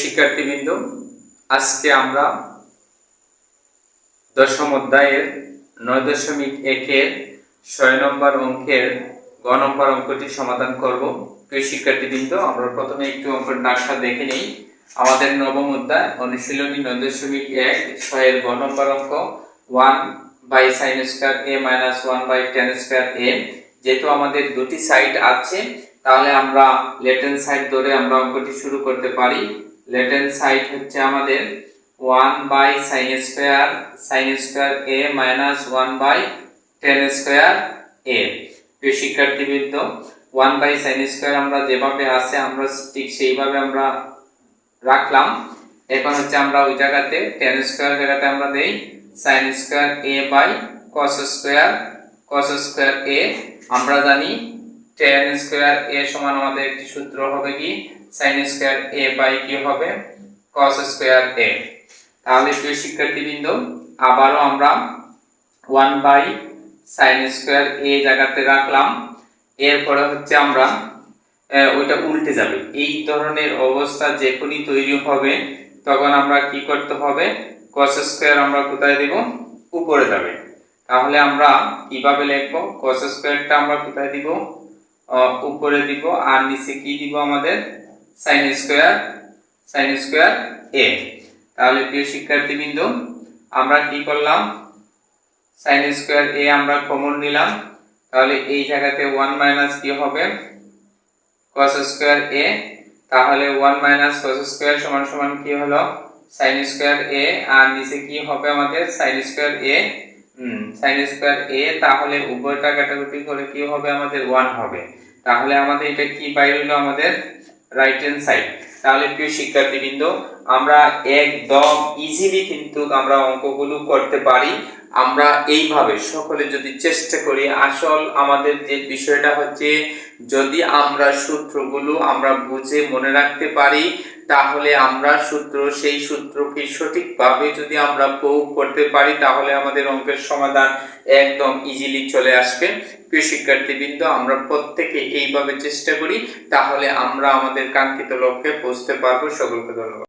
শিক্ষার্থীবৃন্দ, আজকে আমরা দশম অধ্যায়ের নয় দশমিক একের ছয় নম্বর অঙ্কের গ নম্বর অঙ্কটি সমাধান করব। প্রিয় শিক্ষার্থীবৃন্দ, আমরা প্রথমে একটু অঙ্কের নকশা দেখে নেই। আমাদের নবম অধ্যায়, অনুশীলনী নয় দশমিক এক, ছয়ের গ নম্বর অঙ্ক one by sine square A minus one by tan square A যেহেতু আমাদের দুটি সাইড আছে, তাহলে আমরা লেটেন সাইড ধরে আমরা অঙ্কটি শুরু করতে পারি। লেটেন সাইড হচ্ছে আমাদের one by sine square sine square A minus one by tan square A. প্রিয় শিক্ষার্থীবৃন্দ, ওয়ান বাই সাইন স্কোয়ার আমরা যেভাবে আছে, আমরা ঠিক সেইভাবে আমরা রাখলাম। এখন হচ্ছে আমরা ওই জায়গাতে টেন স্কোয়ার জায়গাতে আমরা দেই sine square A by cos square cos square A. আমরা জানি টেন স্কোয়ার এ সমান আমাদের একটি সূত্র হবে কি? সাইন স্কোয়ার এ বাই কি হবে কস স্কোয়ার এ তাহলে প্রিয় শিক্ষার্থীবৃন্দ, আবারও আমরা one by sine square A জায়গাতে রাখলাম। এরপরে হচ্ছে আমরা ওইটা উল্টে যাবে। এই ধরনের অবস্থা যখনই তৈরি হবে, তখন আমরা কি করতে হবে? কস স্কোয়ার আমরা কোথায় দেব? উপরে যাবে। তাহলে আমরা কীভাবে লিখব? কস স্কোয়ারটা আমরা কোথায় দিব? উপরে দিব, আর নিচে কি দিব আমাদের? Sine square sine square A তাহলে প্রিয় শিক্ষার্থীবৃন্দ, আমরা কি করলাম? সাইন স্কোয়ার এ আমরা কমন নিলাম। তাহলে এই জায়গাতে ওয়ান মাইনাস কি হবে? cos স্কোয়ার এ তাহলে ওয়ান মাইনাস cos স্কোয়ার সমান সমান কি হলো? সাইন স্কোয়ার এ আর নিচে কি হবে আমাদের? Sine square A hmm sine square A তাহলে উভয়টা ক্যাটাগরি করে কি হবে? আমাদের ওয়ান হবে। তাহলে আমাদের এটা কি বাইরে হলো? আমাদের রাইট হ্যান্ড সাইড তাহলে প্রিয় শিক্ষার্থীবৃন্দ, আমরা একদম ইজিলি কিন্তু আমরা অঙ্কগুলো করতে পারি। আমরা এইভাবে সকলে যদি চেষ্টা করি, আসল আমাদের যে বিষয়টা হচ্ছে, যদি আমরা সূত্রগুলো আমরা বুঝে মনে রাখতে পারি, তাহলে আমরা সূত্র, সেই সূত্রকে সঠিকভাবে যদি আমরা প্রয়োগ করতে পারি, তাহলে আমাদের অঙ্কের সমাধান একদম ইজিলি চলে আসবে। প্রিয় শিক্ষার্থীবৃন্দ, আমরা প্রত্যেকে এইভাবে চেষ্টা করি, তাহলে আমরা আমাদের কাঙ্ক্ষিত লক্ষ্যে পৌঁছতে পারব। সকলকে ধন্যবাদ।